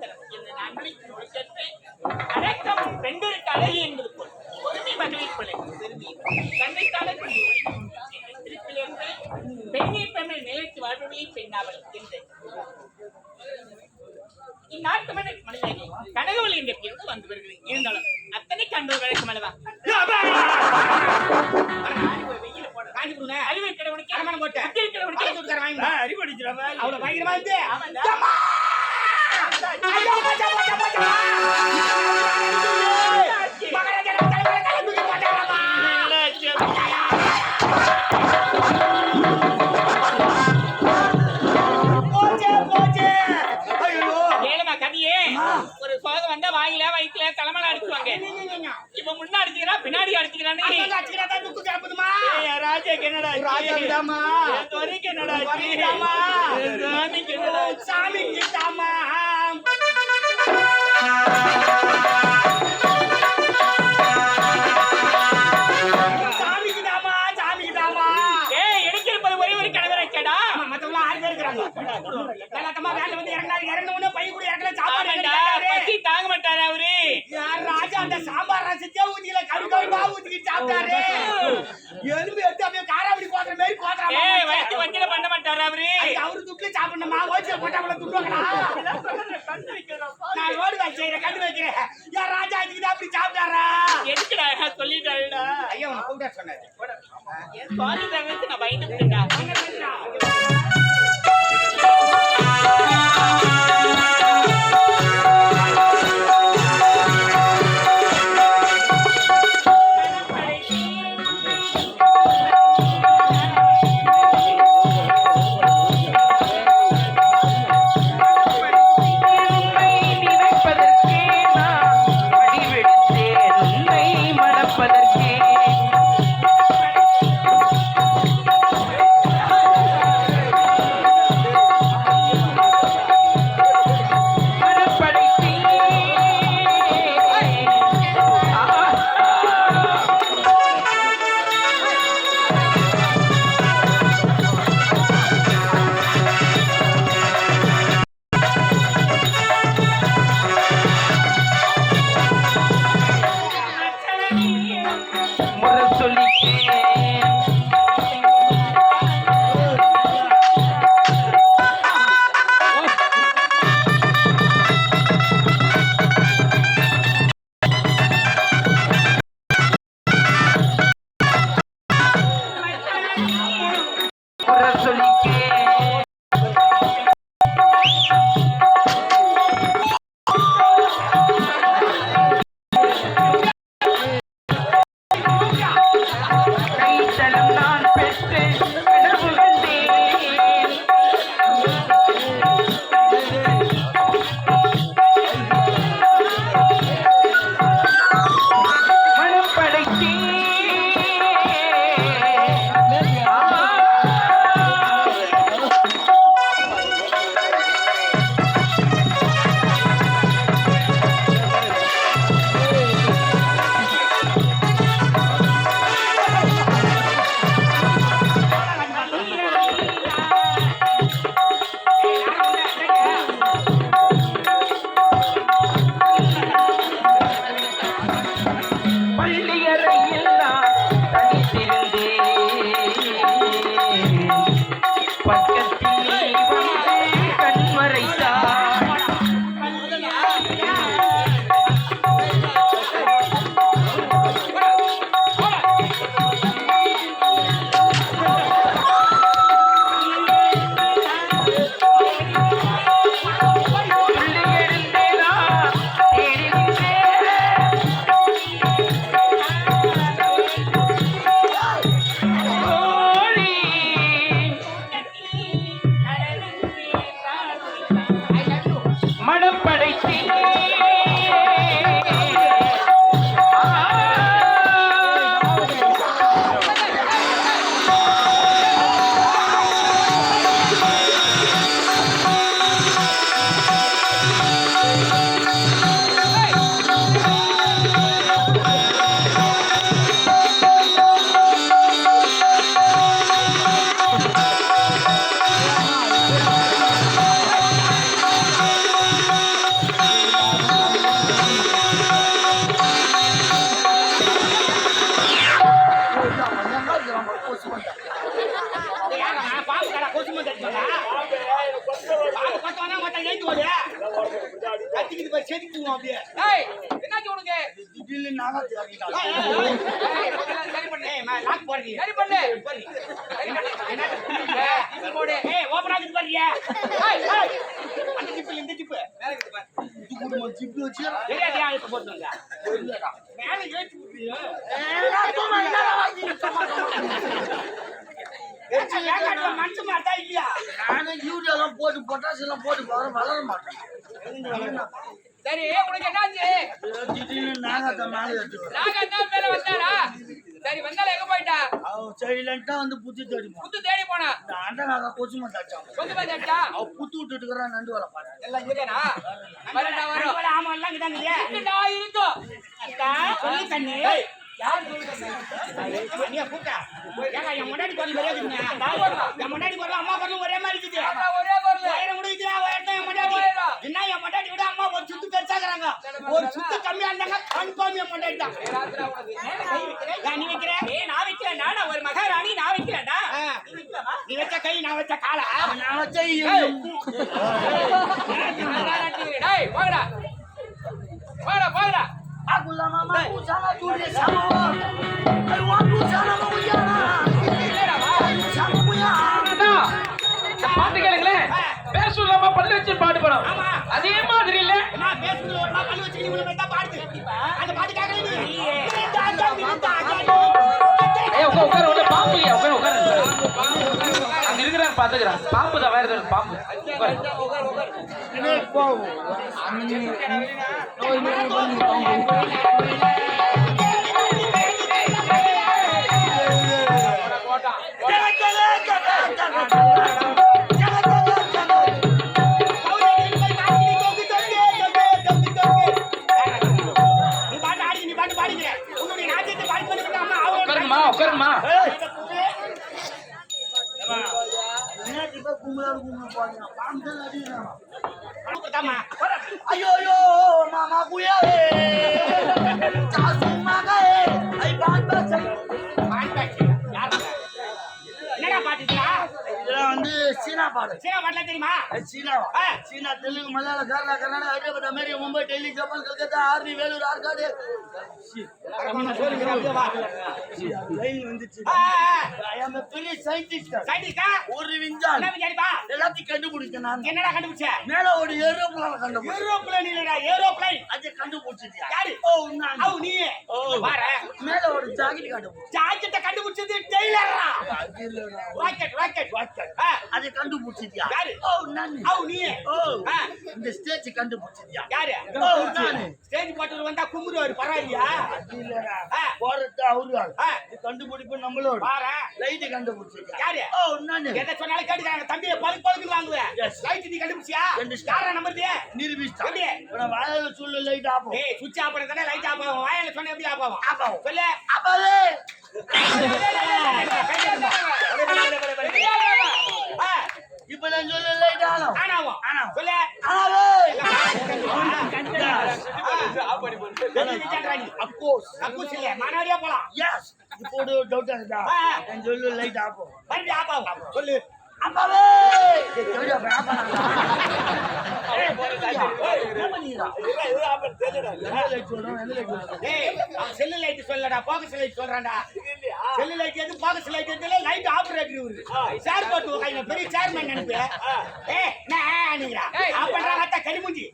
தரும் இந்த என்பது போல் பொறுமை மகளிர் கொலை இந்நாட்டு மன்னர் மனிதர்கள் கனகவல் வந்து வருகிறேன் இருந்தாலும் அத்தனை கண்டோர் வழக்கம் அறிவை கிடவனுக்கு போட்டு அறிவு அடிக்கிறவன் அவ்வளவு பயங்கரமா இருந்து ஆமாண்டா. যাবো hablaré. அப்படியே ஏய் என்னாச்சு உனக்கு திடீர்னு நகை. ஏய், இதெல்லாம் சரி பண்ணு ஏய், மா- lock போடுறீங்க. சரி பண்ணு பண்ணு. என்ன ஏய், இது போடு ஏய், open ஆகுது பாருங்க. ஏய், ஏய். அந்த ஜிப்பு, இந்த ஜிப்பு. மேல இருக்குது பாரு. இது குடும்பம் ஜிப்பு வச்சு தெரியாதையா இப்ப போட்டுருங்க தெரியலடா. மேல ஏற்றி விட்டுறியா? வேகாட்டுல மனுஷன் மாட்டா இல்லையா? நானும் யூரியாலாம் போட்டு பொட்டாசி எல்லாம் போட்டு வளர மாட்டேன் சரி உனக்கு என்னாச்சு? மேலே வந்தாரா சரி வந்தால எங்க போயிட்டா? அவன் சைலண்டா வந்து புத்தி தேடிப்பான் புத்து தேடி போனா இந்த அண்டை நாகா கொசு அவன் புத்து விட்டுட்டு இருக்கிறான் நண்டு வர பாரு எல்லாம் இருக்கேனா வரண்டா வரும் ஆமா எல்லாம் இங்கதாங்க இங்க நான் இருந்தோம் அக்கா சொல்லி தண்ணி நீ முன்னாடி ஒரே அம்மா மாதிரி இருக்குது. ஒரே பொருள். என்ன என் முன்னாடி விட அம்மா ஒரு சுத்து பெருசாக்குறாங்க ஒரு சுத்து கம்மியா இருந்தாங்க கன்ஃபார்ம் என் முன்னாடி தான் ராத்திரா உனக்கு ஏன் நீ வைக்கிற? நான் வைக்கிறேன்டா நான்? ஒரு மகாராணி நான் வைக்கிறேன்டா நீ வச்ச கை நான் வச்ச காலா? நான் வச்சா டேய் இந்த பாட்டு கேளுங்களேன். பேர் சொல்லாம பல்லு வச்சு பாட்டு படம். அதே மாதிரி இல்ல. நான் பேசுறது? ஒரு நாள் பல்லு வச்சு நீ உள்ள தான் பாடுது அந்த பாட்டு கேட்கல நீ விழுந்தா அக்கா, விழுந்தா அக்கா. ஏய் உட்கார் உட்கார் உள்ள பாம்பு இல்லையா? உட்கார் உட்கார். அங்க இருக்கிறான் பாத்துக்கிறான். பாம்பு தான் வேற பாம்பு. உட்கார். ஐயோ ஐயோ மாமா குயாவே சீனா பாடு. சீனா பாட்டுலாம் தெரியுமா? சீனாவா. சீனா. தெலுங்கு மலையாள Kerala Karnataka Hyderabad America Mumbai Delhi Japan Calcutta army Vellore Arcot? எல்லாத்தையும் கண்டுபிடிச்சேன் என்னடா கண்டுபிடிச்ச? மேல ஒரு ஏரோப்ளான் கண்டுபிடிச்சேன். ஏரோப்ளேன் இல்லடா ஏரோப்ளேன் அதை கண்டுபிடிச்சிட்டியா? யாரு? ஓ நான் நீ ஓ. மேல ஒரு ஜாக்கெட் கண்டுபிடிச்சேன். ஜாக்கெட்டை கண்டுபிடிச்சது டெய்லரா. ராக்கெட் ராக்கெட் கண்டுபிடிச்சிட்டியா யாரு? ஓ நான் அவ நீ ஓ. இந்த ஸ்டேஜ் கண்டுபிடிச்சிட்டியா யாரு ஓ நானு ஸ்டேஜ் போட்டு வந்தா கும்பிடுவாரு பரவாயில்லையா இல்லடா. போறது அவரு. இது கண்டுபிடிப்பு நம்மளோட பாரு லைட் கண்டுபிடிச்சிட்டியா யாரு? ஓ நானு எதை சொன்னாலும் கேட்டுக்கிறாங்க தம்பியை பழுக்கு பழுக்கு வாங்குவேன் Yes. லைட் நீ கண்டுபிடிச்சியா கண்டுபிடிச்சிட்டேன். யாரா நம்புறது நிரூபிச்சிட்டா எப்படி? இப்ப நான் வாயில சொல்லு லைட் ஆகும் ஏய் சுவிட்ச் ஆஃப் பண்ணதானே லைட் ஆஃப் ஆகும் வாயில சொன்ன எப்படி ஆஃப் ஆகும் ஆஃப் ஆகும். சொல்லு அப்பவே ஆ, இப்ப நான் சொல்லு லைட் ஆன் ஆகும் ஆனாகும். சொல்லு ஆனாவே அப்கோர்ஸ் கக்கூஸ் இல்ல மனோடியா போலாம் எஸ் இப்போ ஒரு டவுட். நான் சொல்லு லைட் ஆகும். மறுபடியும் ஆஃப் சொல்லு. அவன் செல்லு லைட் சொல்லடா போக்கஸ் லைட் சொல்றான்டா செல்லு லைட் எது போக்கஸ் லைட் எது லைட் ஆபரேட்டர் இவரு சேர் போட்டு பெரிய சேர்மேன் நினைப்பு ஏய் நான் நீங்கடா ஆஃப் பண்றா வாத்தா கரிமுஞ்சி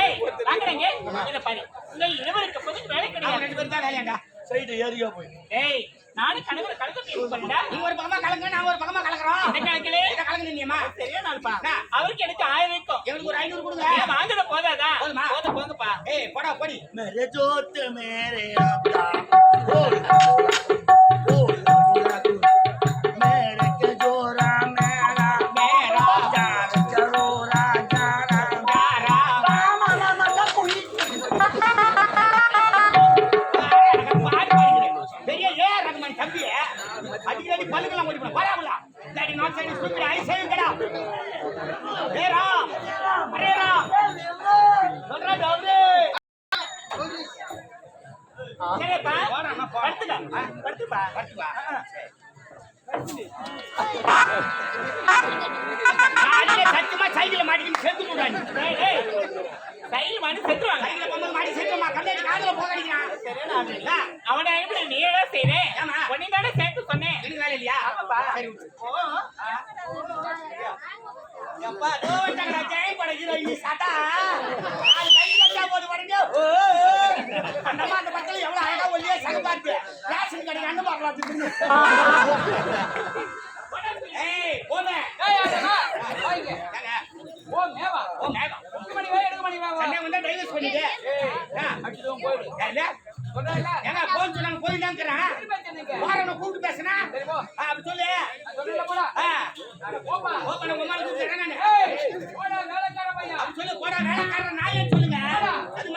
ஏய் வாங்கறங்க இத பாரு. உங்கள் இருவருக்கு பொது வேலை கிடையாது. ரெண்டு பேரும் தான் வேலையாண்டா? சைடு ஏரியா போய். டேய் நானும் கணக்குல கலக்கத்தை யூஸ் பண்ணடா நீ ஒரு பக்கமா கலங்க நான் ஒரு பக்கமா கலக்குறோம். இந்த கலக்கலே? இந்த கலங்க நின்னியமா சரியா நாள்ப்பா அவருக்கு எனக்கு ஆயிரம் இருக்கும் எனக்கு ஒரு ஐநூறு கொடுங்க. வாங்குற போதாதா? போதுமா? போத போங்கப்பா ஏய் போடா போடி. மேரே ஜோத்து மேரே ரப்பா படுத்துப்பா படுத்துப்பா சத்தியமா சைக்கிள் மாட்டிக்கிட்டு செத்து கூடாது மாட்டி செத்துருவாங்க சைக்கிள் போகும்போது மாட்டி செத்துருமா கண்ணாடி காதுல போகடிக்கிறான் சரியா அவனை எப்படி தானே சேர்த்து சொன்னேன் வேலை இல்லையா எப்பா டோட்டகடா ஜெய் படகிரோ ஈ சடா ஆ அந்த பக்கத்துல எவ்வளவு அழகா ஒல்லியா சக பார்த்து. ரேஷன் கடை அண்ணன் பார்க்கலாம் தின்னு எடுக்க வந்து டைவர்ஸ் பண்ணிட்டு. ஏங்க போன் சொன்னாங்க போய் தான் வாரன கூப்பிட்டு பேசுனா? அப்படி சொல்லு. போப்பா. போப்பா உங்க மேல கூப்பிட்டு நானு போடா வேலைக்கார பையன். அப்படி சொல்லு போடா வேலைக்கார நாயன் சொல்லுங்க? அது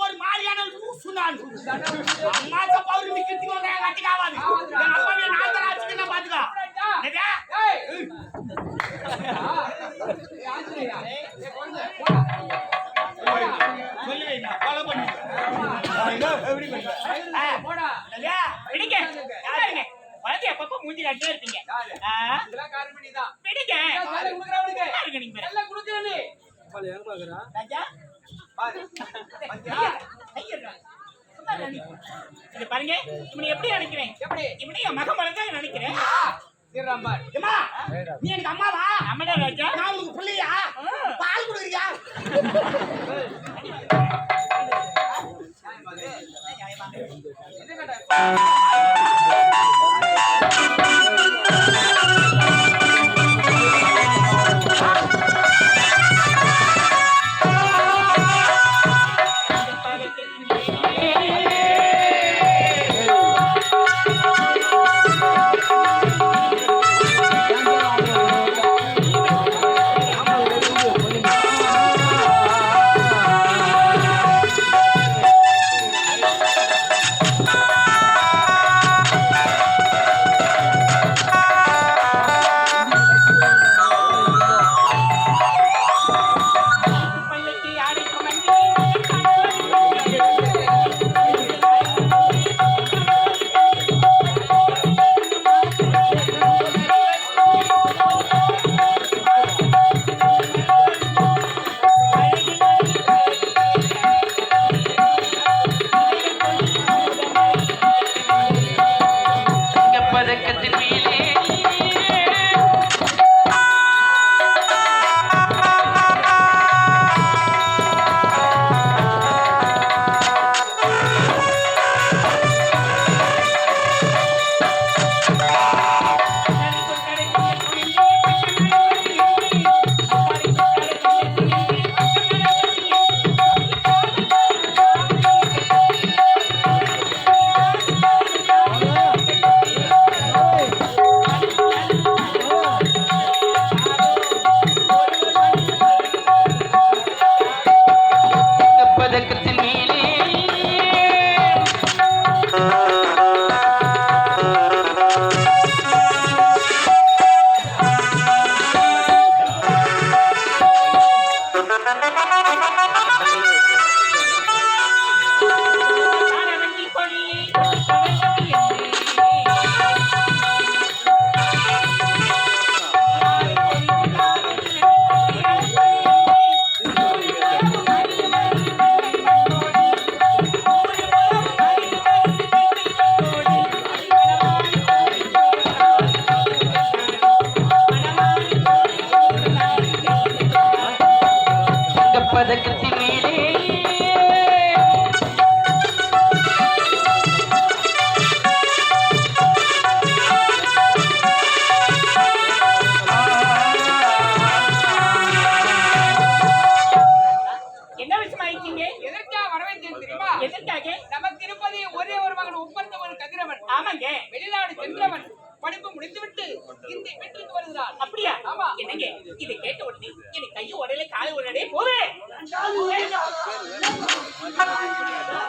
ஒரு மாதிரியான சொன்னான் மக மரம் நினைக்கிறேன் நீ எனக்கு அம்மாவா அம்மடா ராஜா நான் உனக்கு பிள்ளையா பால் கொடுக்குறியா 小李你别你他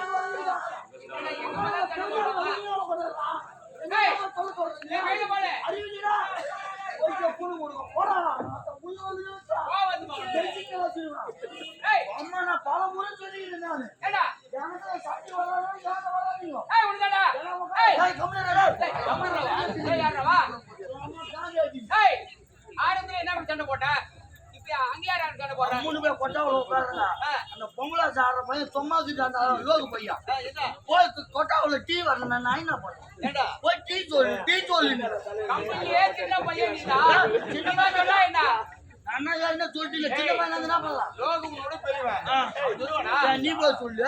அந்த லோகு பையன் போய்? கொட்டாவுல டீ வரணும் நான் என்ன பண்ணேன் போய் டீ சொல்லு டீ சொல்லு என்ன? சின்ன பையன் என்ன பண்ணலாம் நீ போய் சொல்லு.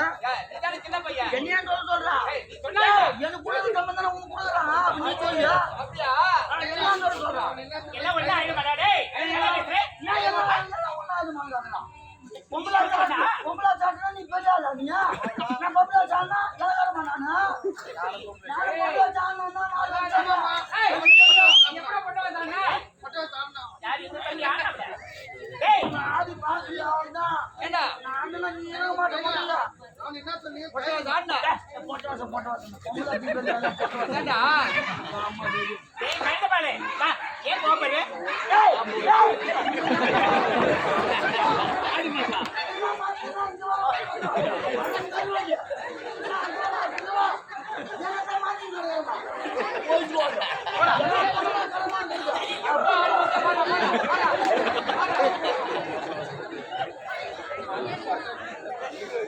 சொல்றா? எனக்கு கொடுக்குற சம்பந்தம் உனக்கு கொடுக்குறான் அப்ப நீ சொல்லு. என்ன சொல்றான் பொம்பளை சாப்பிட்டா நான் பொம்பளை சாப்பிட்டா இலகாரமா நானு நான் பொம்பளை சாப்பிட்டா ஏய், எப்படா பொட்டவன் தானே? யார் இந்த தம்பி ஆனாப்ல? டேய், ஆதி பாசி அவள்தான் ஏண்டா? நான் அண்ணன் நீ இருக்க மாட்டேன் முதல்ல பொட்டவன் தான்டா. போட்டவாசம் போட்டவாசம் பொம்பளை தீபம் போட்டவாசம் ஏண்டா? டேய், மயக்கமாலே. வா, ஏன் கோபப்படுற? ஏய் ஏய்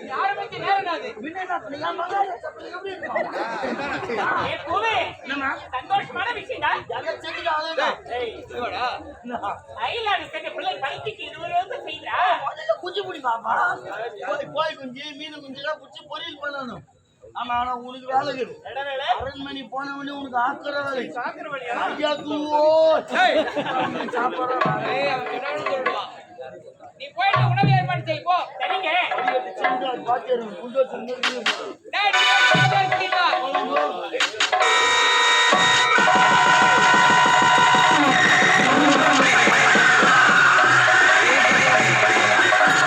யாரை பத்தி நேரம்டா அது? ஏய், பூவே, சந்தோஷமான விஷயம்டா. பிள்ளை படிச்சுட்டு இருபது வருஷம் பிடி பாப்பா கோழி குஞ்சு மீன் குஞ்சு எல்லாம் பிடிச்சி பொரியல் பண்ணணும் ஆனா ஆனா உனக்கு வேலை இருக்குது அரண்மனை உனக்கு ஆக்குற வேலை வழியா ஐயா சாப்பிடுற வேலை நீ போயிட்டு உணவு ஏற்பாடு செய் போ. சரிங்க. பாத்திரம் குண்டு வச்சு